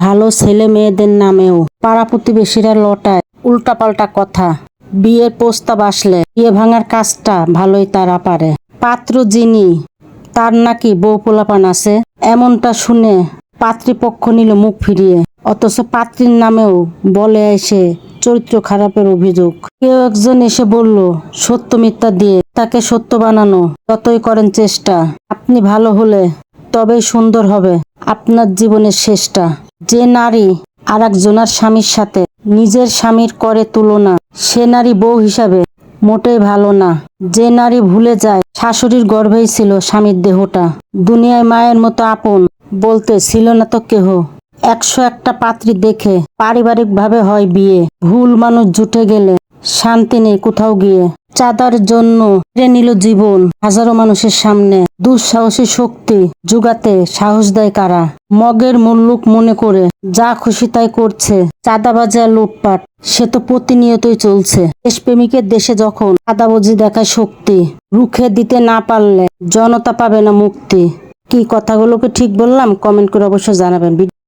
ভালো ছেলে মেয়েদের নামেও পাড়া প্রতিবেশীরা লটায় উল্টাপাল্টা কথা। বিয়ের প্রস্তাব আসলে বিয়ে ভাঙার কাজটা ভালোই তারা পারে। পাত্র যিনি, তার নাকি বউ পোলাপান আছে, এমনটা শুনে পাত্রীপক্ষ নিল মুখ ফিরিয়ে। অথচ পাত্রীর নামেও বলে এসে চরিত্র খারাপের অভিযোগ। কেউ একজন এসে বলল, সত্য মিথ্যা দিয়ে তাকে সত্য বানানো যতই করেন চেষ্টা। আপনি ভালো হলে তবেই সুন্দর হবে। আপনার জীবনের শেষটা। যে নারী আর একজনার স্বামীর সাথে নিজের স্বামীর করে তুলনা, সে নারী বউ হিসাবে মোটেই ভালো না। যে নারী ভুলে যায়, শাশুড়ির গর্ভেই ছিল স্বামীর দেহটা। দুনিয়ায় মায়ের মতো আপন বলতে ছিল না তো কেহ। একশো একটা পাত্রী দেখে পারিবারিক ভাবে হয় বিয়ে। ভুল মানুষ জুটে গেলে শান্তি নেই কোথাও গিয়ে। চাঁদার জন্য কেড়ে নিল জীবন হাজারো মানুষের সামনে। দুঃসাহসী শক্তি যুগাতে সাহস দেয় কারা? মগের মুল্লুক মনে করে, যা খুশি তাই করছে। চাঁদাবাজি লুটপাট, সে তো প্রতিনিয়তই চলছে। দেশপ্রেমিকের দেশে যখন চাঁদাবাজি দেখায় শক্তি, রুখে দিতে না পারলে জনতা পাবে না মুক্তি। কি কথাগুলোকে ঠিক বললাম? কমেন্ট করে অবশ্যই জানাবেন।